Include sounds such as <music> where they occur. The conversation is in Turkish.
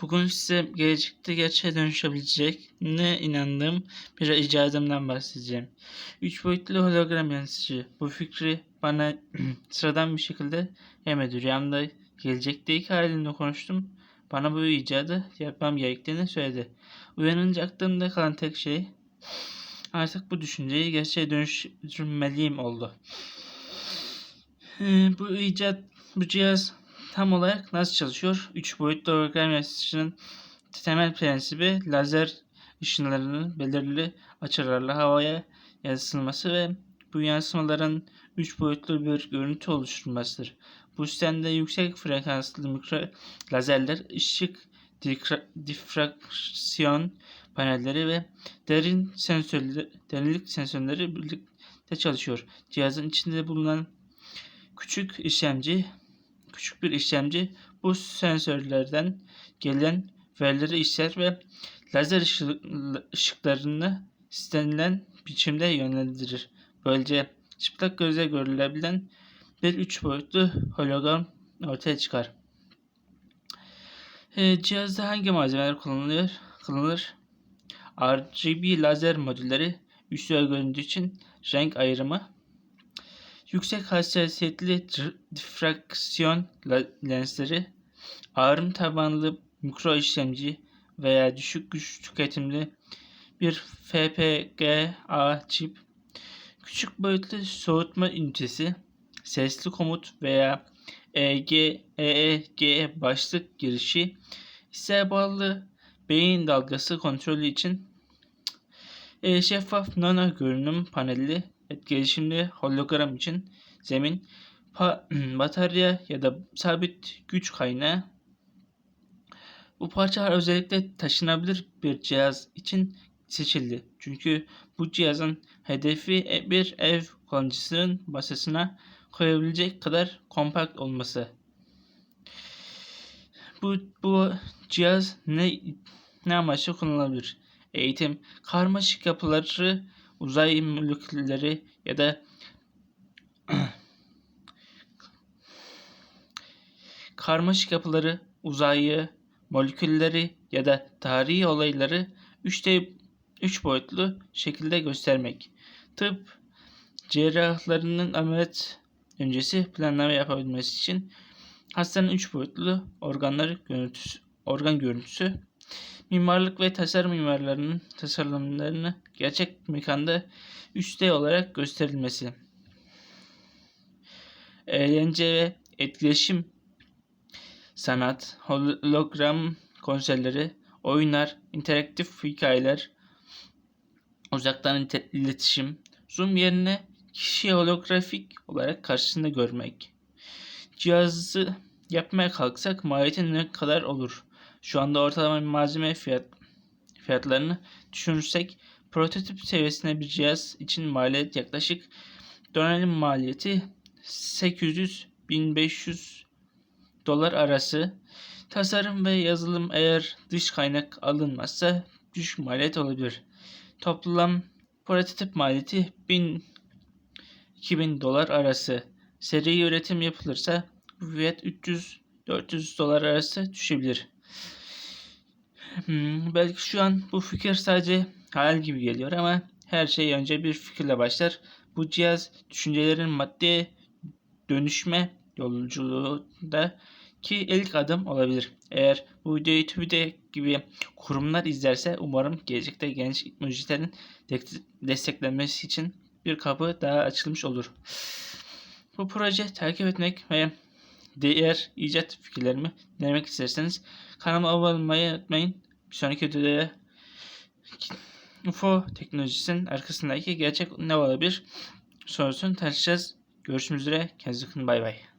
Bugün size gelecekte gerçeğe dönüşebilecek ne inandığım bir icadımdan bahsedeceğim. 3 boyutlu hologram yansıtıcı. Bu fikri bana <clears throat> sıradan bir şekilde yemedi. Rüyamda gelecekteki halimle konuştum. Bana bu icadı yapmam gerektiğini söyledi. Uyanınca aklımda kalan tek şey artık bu düşünceyi gerçeğe dönüştürmeliyim oldu. Ee, bu icat, bu cihaz tam olarak nasıl çalışıyor? 3 boyutlu hologram yansıtıcının temel prensibi lazer ışınlarının belirli açılarla havaya yansıtılması ve bu yansımaların 3 boyutlu bir görüntü oluşturmasıdır. Bu sistemde yüksek frekanslı mikro lazerler, ışık difraksiyon panelleri ve derin sensörleri, derinlik sensörleri birlikte çalışıyor. Cihazın içinde bulunan küçük işlemci küçük bir işlemci bu sensörlerden gelen verileri işler ve lazer ışıklarını istenilen biçimde yönlendirir. Böylece çıplak göze görülebilen bir üç boyutlu hologram ortaya çıkar. E, cihazda hangi malzemeler kullanılıyor? kullanılır? RGB lazer modülleri üstü göründüğü için renk ayrımı Yüksek hassasiyetli difraksiyon lensleri, ağrım tabanlı mikro işlemci veya düşük güç tüketimli bir FPGA çip, küçük boyutlu soğutma ünitesi, sesli komut veya EG, EEG başlık girişi, ise bağlı beyin dalgası kontrolü için e, şeffaf nano görünüm paneli etkileşimli hologram için zemin, <clears throat> batarya ya da sabit güç kaynağı. Bu parçalar özellikle taşınabilir bir cihaz için seçildi. Çünkü bu cihazın hedefi bir ev kullanıcısının masasına koyabilecek kadar kompakt olması. Bu, bu cihaz ne ne amaçla kullanılabilir? Eğitim, karmaşık yapıları uzay molekülleri ya da <clears throat> karmaşık yapıları, uzayı, molekülleri ya da tarihi olayları 3D 3 boyutlu şekilde göstermek. Tıp cerrahlarının ameliyat öncesi planlama yapabilmesi için hastanın 3 boyutlu organları görüntüsü, organ görüntüsü mimarlık ve tasarım mimarlarının tasarımlarını gerçek mekanda 3D olarak gösterilmesi. Eğlence ve etkileşim sanat, hologram konserleri, oyunlar, interaktif hikayeler, uzaktan iletişim, zoom yerine kişiyi holografik olarak karşısında görmek. Cihazı yapmaya kalksak maliyeti ne kadar olur? Şu anda ortalama bir malzeme fiyat, fiyatlarını düşünürsek prototip seviyesinde bir cihaz için maliyet yaklaşık donanım maliyeti 800-1500 dolar arası. Tasarım ve yazılım eğer dış kaynak alınmazsa düşük maliyet olabilir. Toplam prototip maliyeti 1000 2000 dolar arası. Seri üretim yapılırsa fiyat 300-400 dolar arası düşebilir. Hmm, belki şu an bu fikir sadece hayal gibi geliyor ama her şey önce bir fikirle başlar. Bu cihaz düşüncelerin maddeye dönüşme yolculuğunda ki ilk adım olabilir. Eğer bu videoyu TÜBİTAK gibi kurumlar izlerse umarım gelecekte genç mucitlerin desteklenmesi için bir kapı daha açılmış olur. Bu proje takip etmek ve diğer icat fikirlerimi denemek isterseniz kanalıma abone olmayı unutmayın. Bir sonraki videoda UFO teknolojisinin arkasındaki gerçek ne olabilir sorusunu tartışacağız. Görüşmek üzere. Kendinize bakın. Bay bay.